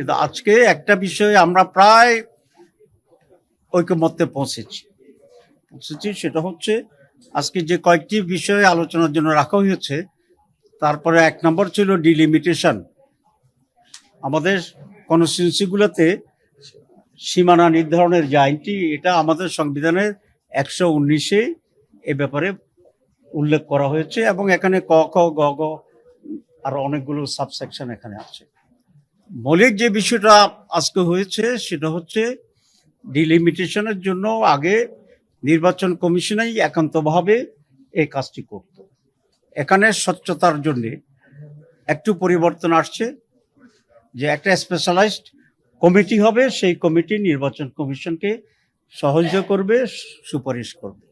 কিন্তু আজকে একটা বিষয়ে আমরা প্রায় ঐকমত্যে পৌঁছেছি। পৌঁছেছি সেটা হচ্ছে, আজকে যে কয়েকটি বিষয়ে আলোচনার জন্য রাখা হয়েছে, তারপরে এক নম্বর ছিল ডিলিমিটেশন আমাদের কনস্টিটিউন্সিগুলোতে সীমানা নির্ধারণের যে আইনটি, এটা আমাদের সংবিধানের একশো উনিশে এ ব্যাপারে উল্লেখ করা হয়েছে এবং এখানে ক, খ, গ গ, আর অনেকগুলো সাবসেকশন এখানে আছে। মৌলিক যে বিষয়টা আজকে হয়েছে, সেটা হচ্ছে ডিলিমিটেশনের জন্য আগে নির্বাচন কমিশনেই একান্তভাবে এই কাজটি করত। এখানে স্বচ্ছতার জন্য একটু পরিবর্তন আসছে যে একটা স্পেশালাইজড কমিটি হবে, সেই কমিটি নির্বাচন কমিশনকে সাহায্য করবে, সুপারিশ করবে।